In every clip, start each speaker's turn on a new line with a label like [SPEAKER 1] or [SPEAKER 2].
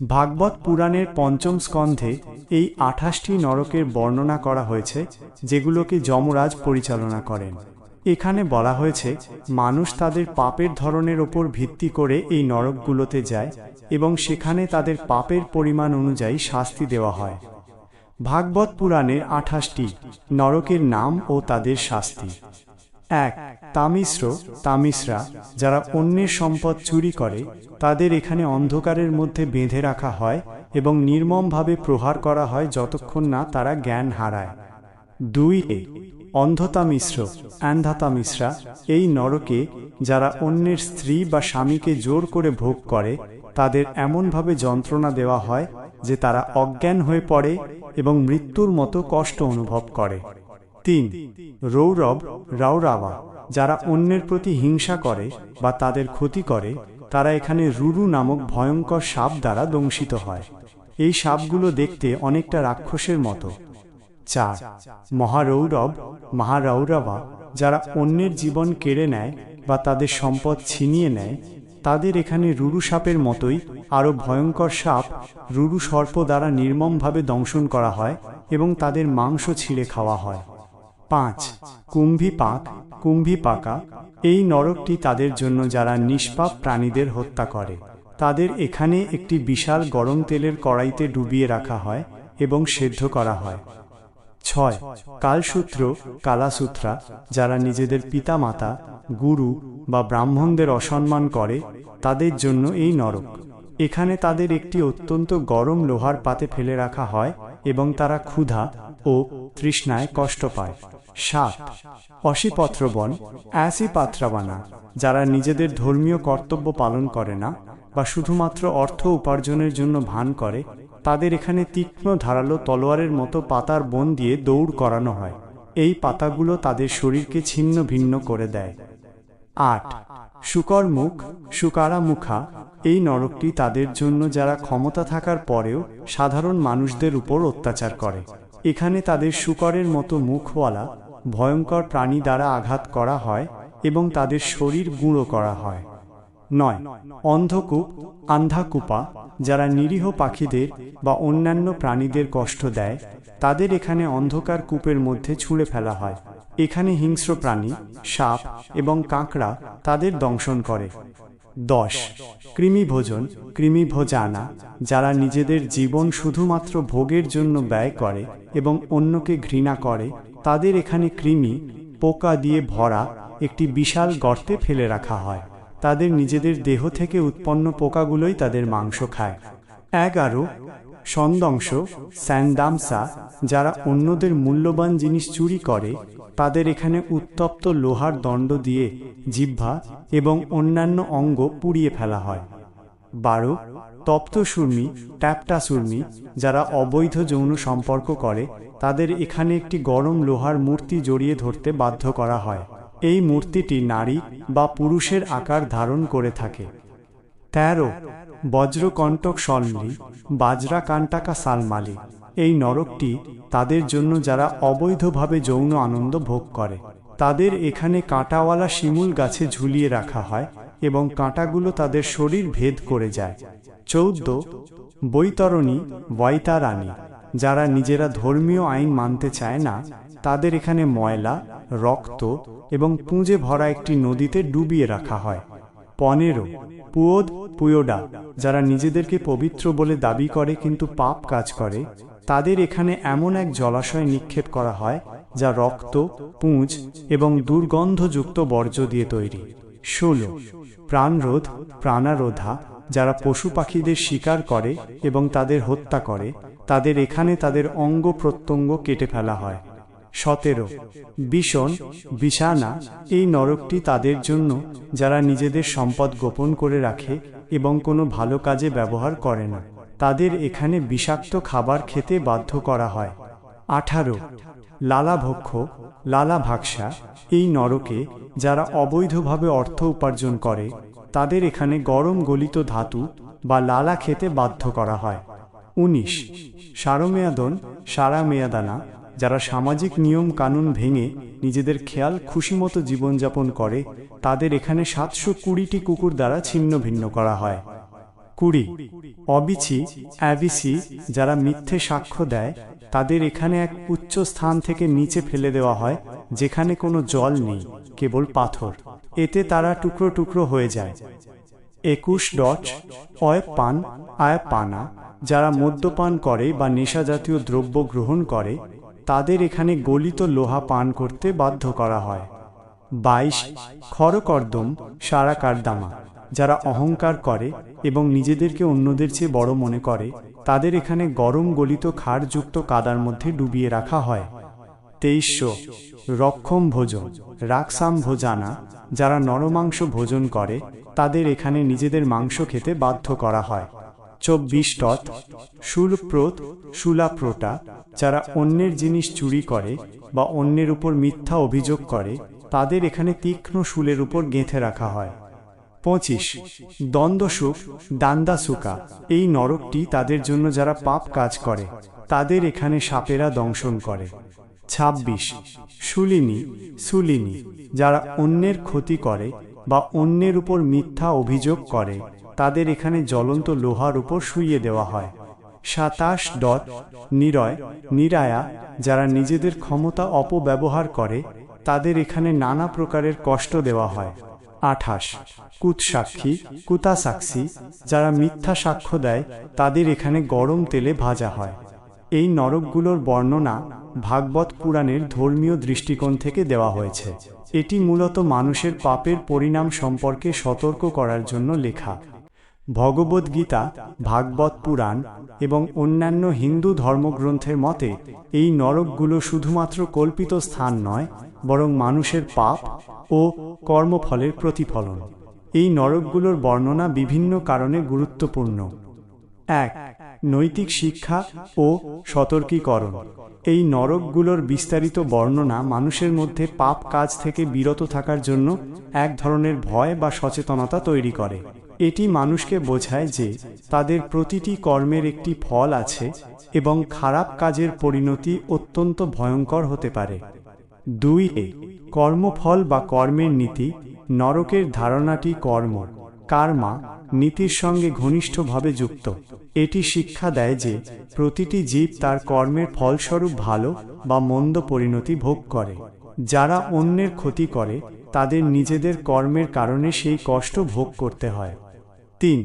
[SPEAKER 1] ভাগবত পুরাণের পঞ্চম স্কন্ধে এই আঠাশটি নরকের বর্ণনা করা হয়েছে, যেগুলোকে যমরাজ পরিচালনা করেন। এখানে বলা হয়েছে, মানুষ তাদের পাপের ধরনের ওপর ভিত্তি করে এই নরকগুলোতে যায় এবং সেখানে তাদের পাপের পরিমাণ অনুযায়ী শাস্তি দেওয়া হয়। ভাগবত পুরাণের আঠাশটি নরকের নাম ও তাদের শাস্তি। এক তামিশ্র, তামিশ্রা, যারা অন্যের সম্পদ চুরি করে, তাদের এখানে অন্ধকারের মধ্যে বেঁধে রাখা হয় এবং নির্মমভাবে প্রহার করা হয় যতক্ষণ না তারা জ্ঞান হারায়। দুই এ অন্ধতা মিশ্র অ্যান্ধাতা মিশ্রা এই নরকে যারা অন্যের স্ত্রী বা স্বামীকে জোর করে ভোগ করে, তাদের এমনভাবে যন্ত্রণা দেওয়া হয় যে তারা অজ্ঞান হয়ে পড়ে এবং মৃত্যুর মতো কষ্ট অনুভব করে। তিন, রৌরব রাউরাওয়া যারা অন্যের প্রতি হিংসা করে বা তাদের ক্ষতি করে, তারা এখানে রুরু নামক ভয়ঙ্কর সাপ দ্বারা দংশিত হয়। এই সাপগুলো দেখতে অনেকটা রাক্ষসের মতো। চার, মহারৌরব মহারৌরবা যারা অন্যের জীবন কেড়ে নেয় বা তাদের সম্পদ ছিনিয়ে নেয়, তাদের এখানে রুরু সাপের মতোই আরও ভয়ঙ্কর সাপ রুরু সর্প দ্বারা নির্মমভাবে দংশন করা হয় এবং তাদের মাংস ছিঁড়ে খাওয়া হয়। পাঁচ, কুম্ভী পাক, কুম্ভী পাকা, এই নরকটি তাদের জন্য যারা নিষ্পাপ প্রাণীদের হত্যা করে। তাদের এখানে একটি বিশাল গরম তেলের কড়াইতে ডুবিয়ে রাখা হয় এবং সেদ্ধ করা হয়। ছয়, কালসূত্র, কালাসূত্রা, যারা নিজেদের পিতামাতা, গুরু বা ব্রাহ্মণদের অসম্মান করে, তাদের জন্য এই নরক। এখানে তাদের একটি অত্যন্ত গরম লোহার পাতে ফেলে রাখা হয় এবং তারা ক্ষুধা ও তৃষ্ণায় কষ্ট পায়। সাত অ্যাসি পাত্রাবানা যারা নিজেদের ধর্মীয় কর্তব্য পালন করে না বা শুধুমাত্র অর্থ উপার্জনের জন্য ভান করে, তাদের এখানে তীক্ষ্ণ ধারালো তলোয়ারের মতো পাতার বন দিয়ে দৌড় করানো হয়। এই পাতাগুলো তাদের শরীরকে ছিন্ন ভিন্ন করে দেয়। আট শুকর মুখ শুকারা মুখা এই নরকটি তাদের জন্য যারা ক্ষমতা থাকার পরেও সাধারণ মানুষদের উপর অত্যাচার করে। এখানে তাদের শুকরের মতো মুখওয়ালা ভয়ঙ্কর প্রাণী দ্বারা আঘাত করা হয় এবং তাদের শরীর গুঁড়ো করা হয়। নয়, অন্ধকূপ, আন্ধাকুপা, যারা নিরীহ পাখিদের বা অন্যান্য প্রাণীদের কষ্ট দেয়, তাদের এখানে অন্ধকার কূপের মধ্যে ছুঁড়ে ফেলা হয়। এখানে হিংস্র প্রাণী, সাপ এবং কাঁকড়া তাদের দংশন করে। দশ, কৃমিভোজন, কৃমিভোজানা, যারা নিজেদের জীবন শুধুমাত্র ভোগের জন্য ব্যয় করে এবং অন্যকে ঘৃণা করে তাদের এখানে কৃমি, পোকা দিয়ে ভরা একটি বিশাল গর্তে ফেলে রাখা হয়। তাদের নিজেদের দেহ থেকে উৎপন্ন পোকাগুলোই তাদের মাংস খায়। এগারো সন্দংশ স্যান্দামসা যারা অন্যদের মূল্যবান জিনিস চুরি করে, তাদের এখানে উত্তপ্ত লোহার দণ্ড দিয়ে জিহ্বা এবং অন্যান্য অঙ্গ পুড়িয়ে ফেলা হয়। বারো তপ্ত সুর্মি ট্যাপটা সুর্মি যারা অবৈধ যৌন সম্পর্ক করে, তাদের এখানে একটি গরম লোহার মূর্তি জড়িয়ে ধরতে বাধ্য করা হয়। এই মূর্তিটি নারী বা পুরুষের আকার ধারণ করে থাকে। তেরো, বজ্রকণ্টক সলমি বাজরা কান্টাকা সালমালি। এই নরকটি তাদের জন্য যারা অবৈধভাবে যৌন আনন্দ ভোগ করে, তাদের এখানে কাঁটাওয়ালা শিমুল গাছে ঝুলিয়ে রাখা হয় এবং কাঁটাগুলো তাদের শরীর ভেদ করে যায়। চৌদ্দ, বৈতরণী বৈতারানী যারা নিজেরা ধর্মীয় আইন মানতে চায় না, তাদের এখানে ময়লা, রক্ত এবং পুঁজে ভরা একটি নদীতে ডুবিয়ে রাখা হয়। পনেরো, পুয়োদ, পুয়োডা, যারা নিজেদেরকে পবিত্র বলে দাবি করে কিন্তু পাপ কাজ করে, তাদের এখানে এমন এক জলাশয় নিক্ষেপ করা হয়, যা রক্ত, পুঁজ এবং দুর্গন্ধযুক্ত বর্জ্য দিয়ে তৈরি। ষোলো প্রাণরোধ, প্রাণারোধা, যারা পশু পাখিদের শিকার করে এবং তাদের হত্যা করে, তাদের এখানে তাদের অঙ্গ প্রত্যঙ্গ কেটে ফেলা হয়। সতেরো, বিষণ বিছানা এই নরকটি তাদের জন্য, যারা নিজেদের সম্পদ গোপন করে রাখে এবং কোনো ভালো কাজে ব্যবহার করে না। তাদের এখানে বিষাক্ত খাবার খেতে বাধ্য করা হয়। আঠারো লালাভক্ষ লালা ভাক্সা, এই নরকে যারা অবৈধভাবে অর্থ উপার্জন করে, তাদের এখানে গরম গলিত ধাতু বা লালা খেতে বাধ্য করা হয়। উনিশ, সারমেয়াদন সারা মেয়াদানা যারা সামাজিক নিয়ম কানুন ভেঙে নিজেদের খেয়াল খুশিমতো জীবনযাপন করে, তাদের এখানে সাতশো কুড়িটি কুকুর দ্বারা ছিন্ন ভিন্ন করা হয়। কুড়ি, অবিচি অ্যাবিসি যারা মিথ্যে সাক্ষ্য দেয়, তাদের এখানে এক উচ্চ স্থান থেকে নিচে ফেলে দেওয়া হয়, যেখানে কোনো জল নেই, কেবল পাথর। এতে তারা টুকরো টুকরো হয়ে যায়। একুশ ডট অয় পান আয় পানা যারা মদ্যপান করে বা নেশাজাতীয় দ্রব্য গ্রহণ করে, তাদের এখানে গলিত লোহা পান করতে বাধ্য করা হয়। বাইশ, খরকর্দম সারা কারদামা যারা অহংকার করে এবং নিজেদেরকে অন্যদের চেয়ে বড় মনে করে, তাদের এখানে গরম গলিত ক্ষারযুক্ত কাদার মধ্যে ডুবিয়ে রাখা হয়। তেইশশো, রক্ষম ভোজন, রাকসাম ভোজানা, যারা নরমাংস ভোজন করে, তাদের এখানে নিজেদের মাংস খেতে বাধ্য করা হয়। চব্বিশ টত শুলপ্রোত, শুলাপ্রোটা, যারা অন্যের জিনিস চুরি করে বা অন্যের উপর মিথ্যা অভিযোগ করে, তাদের এখানে তীক্ষ্ণ শুলের উপর গেঁথে রাখা হয়। পঁচিশ, দ্বন্দ্বসুখ, দান্দাসুকা, এই নরকটি তাদের জন্য যারা পাপ কাজ করে, তাদের এখানে সাপেরা দংশন করে। ছাব্বিশ শুলিনী সুলিনী, যারা অন্যের ক্ষতি করে বা অন্যের উপর মিথ্যা অভিযোগ করে, তাদের এখানে জ্বলন্ত লোহার উপর শুইয়ে দেওয়া হয়। সাতাশ ডট, নিরয়, নিরায়া, যারা নিজেদের ক্ষমতা অপব্যবহার করে, তাদের এখানে নানা প্রকারের কষ্ট দেওয়া হয়। আঠাশ। কুৎসাক্ষী কুতাসাক্ষী যারা মিথ্যা সাক্ষ্য দেয়, তাদের এখানে গরম তেলে ভাজা হয়। এই নরকগুলোর বর্ণনা ভাগবত পুরাণের ধর্মীয় দৃষ্টিকোণ থেকে দেওয়া হয়েছে। এটি মূলত মানুষের পাপের পরিণাম সম্পর্কে সতর্ক করার জন্য লেখা। ভগবদ্গীতা ভাগবত পুরাণ এবং অন্যান্য হিন্দু ধর্মগ্রন্থের মতে এই নরকগুলো শুধুমাত্র কল্পিত স্থান নয়, বরং মানুষের পাপ ও কর্মফলের প্রতিফলন। এই নরকগুলোর বর্ণনা বিভিন্ন কারণে গুরুত্বপূর্ণ। এক, নৈতিক শিক্ষা ও সতর্কীকরণ। এই নরকগুলোর বিস্তারিত বর্ণনা মানুষের মধ্যে পাপ কাজ থেকে বিরত থাকার জন্য এক ধরনের ভয় বা সচেতনতা তৈরি করে। এটি মানুষকে বোঝায় যে তাদের প্রতিটি কর্মের একটি ফল আছে এবং খারাপ কাজের পরিণতি অত্যন্ত ভয়ঙ্কর হতে পারে। দুই, এ, কর্মফল বা কর্মের নীতি নরকের ধারণাটি কর্ম, কার্মা, নীতির সঙ্গে ঘনিষ্ঠভাবে যুক্ত। এটি শিক্ষা দেয় যে প্রতিটি জীব তার কর্মের ফলস্বরূপ ভালো বা মন্দ পরিণতি ভোগ করে। যারা অন্যের ক্ষতি করে, তাদের নিজেদের কর্মের কারণে সেই কষ্ট ভোগ করতে হয়। তিন,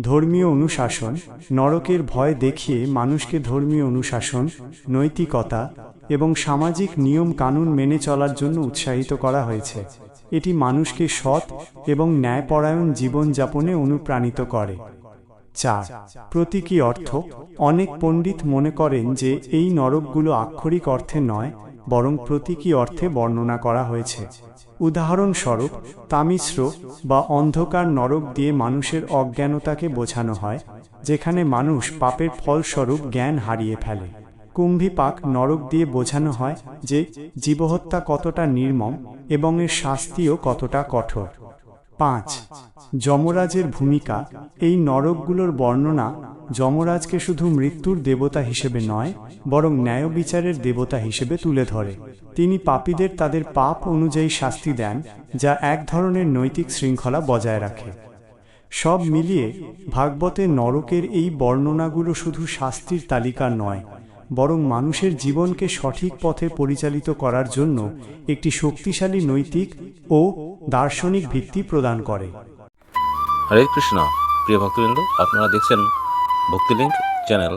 [SPEAKER 1] ধর্মীয় অনুশাসন, নরকের ভয় দেখিয়ে মানুষকে ধর্মীয় অনুশাসন, নৈতিকতা এবং সামাজিক নিয়ম কানুন মেনে চলার জন্য উৎসাহিত করা হয়েছে। এটি মানুষকে সৎ এবং ন্যায়পরায়ণ জীবনযাপনে অনুপ্রাণিত করে। চার, প্রতীকী অর্থ, অনেক পণ্ডিত মনে করেন যে এই নরকগুলো আক্ষরিক অর্থে নয় বরং প্রতীকী অর্থে বর্ণনা করা হয়েছে। উদাহরণস্বরূপ, তামিশ্র বা অন্ধকার নরক দিয়ে মানুষের অজ্ঞানতাকে বোঝানো হয়, যেখানে মানুষ পাপের ফলস্বরূপ জ্ঞান হারিয়ে ফেলে। কুম্ভিপাক নরক দিয়ে বোঝানো হয় যে জীবহত্যা কতটা নির্মম এবং এর শাস্তিও কতটা কঠোর। পাঁচ, যমরাজের ভূমিকা, এই নরকগুলোর বর্ণনা যমরাজকে শুধু মৃত্যুর দেবতা হিসেবে নয়, বরং ন্যায় বিচারের দেবতা হিসেবে তুলে ধরে। তিনি পাপীদের তাদের পাপ অনুযায়ী শাস্তি দেন, যা এক ধরনের নৈতিক শৃঙ্খলা বজায় রাখে। সব মিলিয়ে ভাগবতে নরকের এই বর্ণনাগুলো শুধু শাস্তির তালিকা নয়, বরং মানুষের জীবনকে সঠিক পথে পরিচালিত করার জন্য একটি শক্তিশালী নৈতিক ও দার্শনিক ভিত্তি প্রদান করে।
[SPEAKER 2] হরে কৃষ্ণ, প্রিয় ভক্তবৃন্দ, আপনারা দেখছেন ভক্তিলিঙ্ক চ্যানেল।